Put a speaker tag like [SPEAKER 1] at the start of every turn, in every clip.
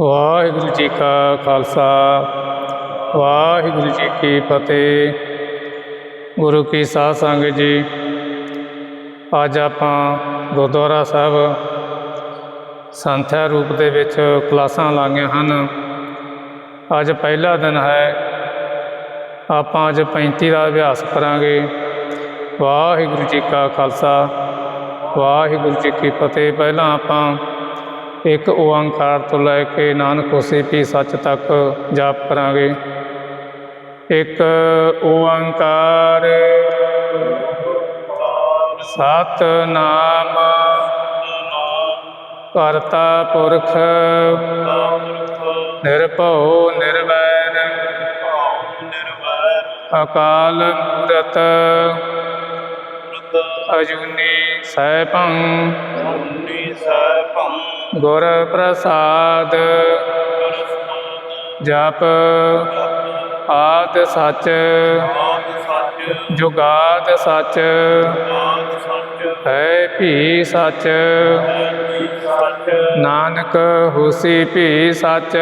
[SPEAKER 1] ਵਾਹਿਗੁਰੂ ਜੀ ਕਾ ਖਾਲਸਾ, ਵਾਹਿਗੁਰੂ ਜੀ ਕੀ ਫਤਿਹ। ਗੁਰੂ ਕੀ ਸਾਧ ਸੰਗਤ ਜੀ, ਅੱਜ ਆਪਾਂ ਗੁਰਦੁਆਰਾ ਸਾਹਿਬ ਸੰਥਿਆ ਰੂਪ ਦੇ ਵਿੱਚ ਕਲਾਸਾਂ ਲਾਈਆਂ ਹਨ। ਅੱਜ ਪਹਿਲਾ ਦਿਨ ਹੈ, ਆਪਾਂ ਅੱਜ 35 ਦਾ ਅਭਿਆਸ ਕਰਾਂਗੇ। ਵਾਹਿਗੁਰੂ ਜੀ ਕਾ ਖਾਲਸਾ, ਵਾਹਿਗੁਰੂ ਜੀ ਕੀ ਫਤਿਹ। ਪਹਿਲਾਂ ਆਪਾਂ ਇੱਕ ਓੰਕਾਰ ਤੋਂ ਲੈ ਕੇ ਨਾਨਕ ਹੋਸੀ ਪੀ ਸੱਚ ਤੱਕ ਜਾਪ ਕਰਾਂਗੇ। ਇੱਕ ਓੰਕਾਰ ਸਤਨਾਮ ਕਰਤਾ ਪੁਰਖ ਨਿਰਭਉ ਨਿਰਵੈਰ ਅਕਾਲ ਮੂਰਤ ਅਜੂਨੀ ਸੈਭੰ ਗੁਰ ਪ੍ਰਸਾਦ ਜਪ ਆਦ ਸੱਚ। ਜੁਗਾਦ ਸੱਚ। ਹੈ ਭੀ ਸੱਚ। ਨਾਨਕ ਹੋਸੀ ਭੀ ਸੱਚ।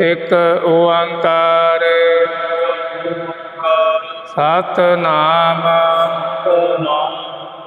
[SPEAKER 1] ਇੱਕ ਓੰਕਾਰ। ਸਤਨਾਮ।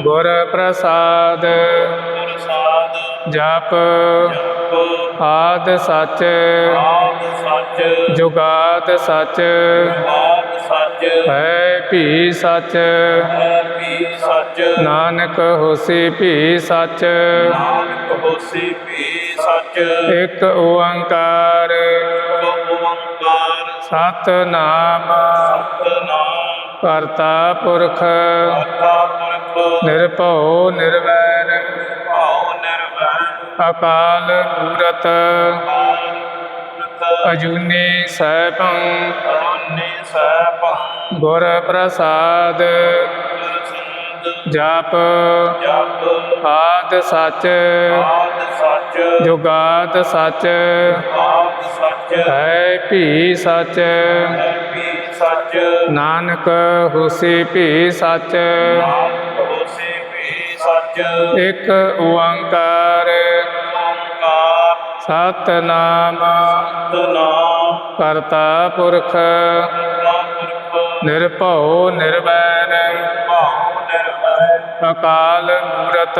[SPEAKER 1] ਗੁਰ ਪ੍ਰਸਾਦ ਜਪ ਆਦ ਸੱਚ। ਜੁਗਾਦ ਸੱਚ। ਹੈ ਭੀ ਸੱਚ। ਨਾਨਕ ਹੋਸੀ ਭੀ ਸੱਚ। ਇੱਕ ਓੰਕਾਰ। ਸਤਨਾਮ। ਕਰਤਾ ਪੁਰਖ। ਨਿਰਭਉ ਨਿਰਵੈਰ, ਅਕਾਲ ਮੂਰਤ, ਅਜੂਨੀ ਸੈਭੰ, ਗੁਰ ਪ੍ਰਸਾਦ, ਜਪ, ਆਦ ਸਚ, ਜੁਗਾਦ ਸਚ ਸਚ ਹੈ ਭੀ ਸਚ ਸਚ, ਨਾਨਕ ਹੋਸੀ ਭੀ ਸੱਚ ਇੱਕ ਓੰਕਾਰ। ਸਤਨਾਮ। ਕਰਤਾ ਪੁਰਖ। ਨਿਰਭਉ ਨਿਰਵੈਰ। ਅਕਾਲ ਮੂਰਤ।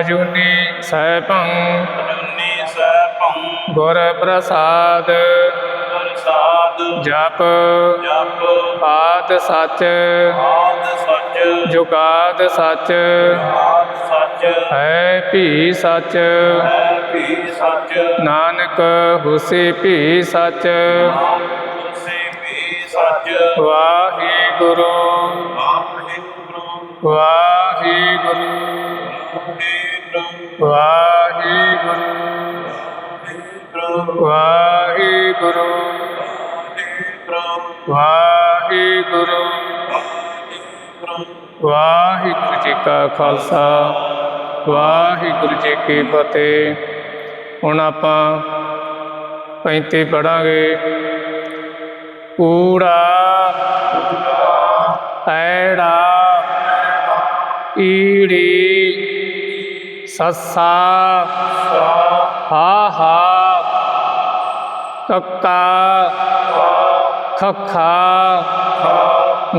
[SPEAKER 1] ਅਜੂਨੀ ਸੈਭੰ। ਗੁਰ ਪ੍ਰਸਾਦ। ਜਪ। ਆਦ ਸੱਚ। ਜੁਗਾਦ ਸੱਚ। ਹੈ ਭੀ ਸੱਚ। ਨਾਨਕ ਹੋਸੀ ਭੀ ਸੱਚ। ਵਾਹਿਗੁਰੂ। ਵਾਹਿਗੁਰੂ। ਵਾਹਿਗੁਰੂ। ਵਾਹਿਗੁਰੂ। ਵਾਹਿਗੁਰੂ। ਵਾਹਿਗੁਰੂ ਵਾਹਿਗੁਰੂ ਜੀ ਕਾ ਖਾਲਸਾ, ਵਾਹਿਗੁਰੂ ਜੀ ਕੀ ਫਤਿਹ। ਹੁਣ ਆਪਾਂ 35 ਪੜਾਂਗੇ ਊੜਾ ਐੜਾ ਈੜੀ ਸੱਸਾ ਹਾ ਹਾ ਕੱਕਾ ਖੱਖਾ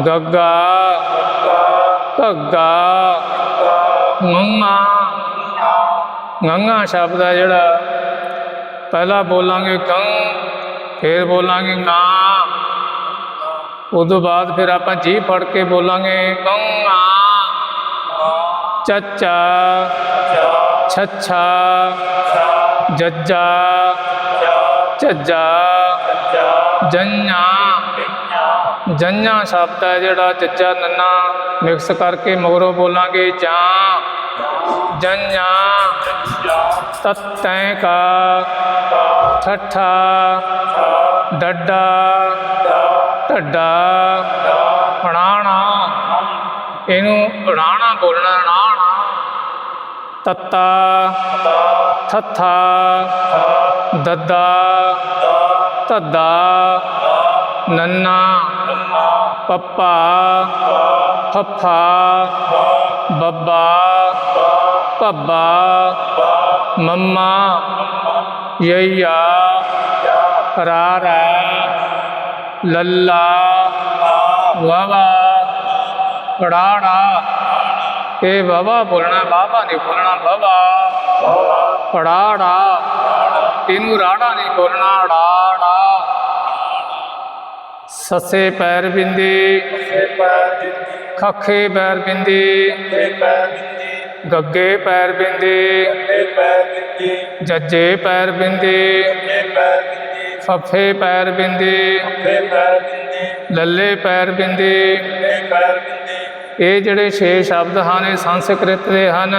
[SPEAKER 1] ਗੱਗਾ ਘੱਗਾ ਮੰਮਾ ਗੰਗਾ ਸ਼ਬਦ ਹੈ ਜਿਹੜਾ। ਪਹਿਲਾਂ ਬੋਲਾਂਗੇ ਗੰ, ਫਿਰ ਬੋਲਾਂਗੇ ਗਾਂ। ਉਦੋਂ ਬਾਅਦ ਫਿਰ ਆਪਾਂ ਜੀ ਫੜ ਕੇ ਬੋਲਾਂਗੇ ਗੰਗਾ। ਚੱਚਾ, ਛੱਛਾ, ਜੱਜਾ, ਝੱਜਾ ਜੰਨਾ ਜੰਨਾ ਸ਼ਬਦ ਹੈ ਜਿਹੜਾ, ਜੱਜਾ ਨੰਨਾ ਮਿਕਸ ਕਰਕੇ ਮਗਰੋਂ ਬੋਲਾਂਗੇ ਜਾਂ, ਜੰਨਾ ਤਤੈ ਕਾ, ਠੱਠਾ, ਡੱਡਾ, ਢੱਡਾ, ਅਣਾਣਾ। ਇਹਨੂੰ ਰਾਣਾ ਬੋਲਣਾ ਰਾਣਾ ਤੱਤਾ, ਥੱਥਾ, ਦੱਦਾ, ਧੱਦਾ, ਨੰਨਾ। ਪੱਪਾ ਫੱਫਾ ਬੱਬਾ, ਭੱਬਾ, ਮੰਮਾ, ਯਈਆ, ਰਾਰਾ, ਲੱਲਾ, ਵਾਵਾ ਕੜਾੜਾ ਇਹ ਵਾਵਾ ਬੋਲਣਾ ਬਾਬਾ ਨਹੀਂ ਬੋਲਣਾ ਬਾਬਾ ਕੜਾੜਾ ਤੈਨੂੰ ਰਾੜਾ ਨਹੀਂ ਬੋਲਣਾ, ਰਾੜਾ। ਸੱਸੇ ਪੈਰ ਬਿੰਦੀ ਖੱਖੇ ਪੈਰ ਬਿੰਦੀ ਗੱਗੇ ਪੈਰ ਬਿੰਦੀ ਜੱਜੇ ਪੈਰ ਬਿੰਦੀ ਫੱਫੇ ਪੈਰ ਬਿੰਦੀ ਲੱਲੇ ਪੈਰ ਬਿੰਦੀ ਇਹ ਜਿਹੜੇ 6 ਸ਼ਬਦ ਹਨ ਇਹ ਸੰਸਕ੍ਰਿਤ ਦੇ ਹਨ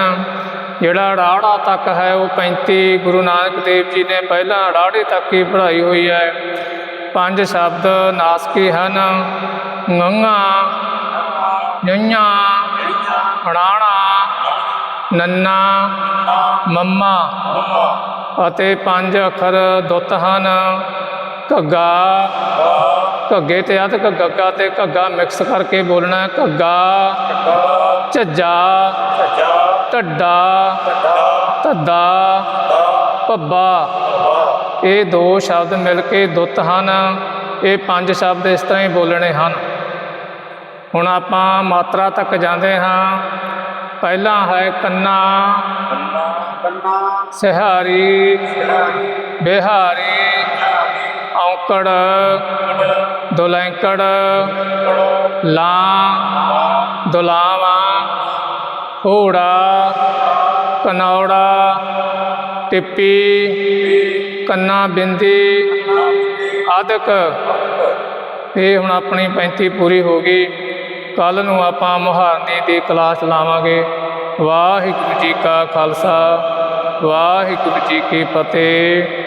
[SPEAKER 1] ਜਿਹੜਾ ਰਾੜਾ ਤੱਕ ਹੈ ਉਹ 35 ਗੁਰੂ ਨਾਨਕ ਦੇਵ ਜੀ ਨੇ ਪਹਿਲਾਂ ਰਾੜੇ ਤੱਕ ਹੀ ਪੜ੍ਹਾਈ ਹੋਈ ਹੈ ਪੰਜ ਸ਼ਬਦ ਨਾਸਕੀ ਹਨ? ਗੰਗਾ ਜੰਨਾ ਅੜਾਣਾ ਨੰਨਾ ਮੰਮਾ ਅਤੇ ਪੰਜ ਅੱਖਰ ਦੁੱਤ ਹਨ। ਘੱਗਾ ਘੱਗੇ ਤੇ ਅੱਧ ਘੱਗਾ ਤੇ ਘੱਗਾ ਮਿਕਸ ਕਰਕੇ ਬੋਲਣਾ। ਘੱਗਾ ਝੱਜਾ ਢੱਡਾ ਧੱਦਾ ਭੱਬਾ। ਇਹ ਦੋ ਸ਼ਬਦ ਮਿਲ ਕੇ ਦੁੱਤ ਹਨ। ਇਹ ਪੰਜ ਸ਼ਬਦ ਇਸ ਤਰ੍ਹਾਂ ਹੀ ਬੋਲਣੇ ਹਨ। ਹੁਣ ਆਪਾਂ ਮਾਤਰਾ ਤੱਕ ਜਾਂਦੇ ਹਾਂ। ਪਹਿਲਾ ਹੈ ਕੰਨਾ। ਸਿਹਾਰੀ। ਬਿਹਾਰੀ। ਔਕੜ। ਦੁਲੈਂਕੜ। ਲਾਂ। ਦੁਲਾਵਾ। ਘੋੜਾ। ਕਨੌੜਾ। ਟਿੱਪੀ। ਕੰਨਾ ਬਿੰਦੀ ਆਦਿਕ। ਇਹ ਹੁਣ ਆਪਣੀ 35 ਪੂਰੀ ਹੋ ਗਈ। ਕੱਲ ਨੂੰ ਆਪਾਂ ਮੁਹਾਰਨੀ ਦੀ ਕਲਾਸ ਲਾਵਾਂਗੇ। ਵਾਹਿਗੁਰੂ ਜੀ ਕਾ ਖਾਲਸਾ, ਵਾਹਿਗੁਰੂ ਜੀ ਕੀ ਫਤਿਹ।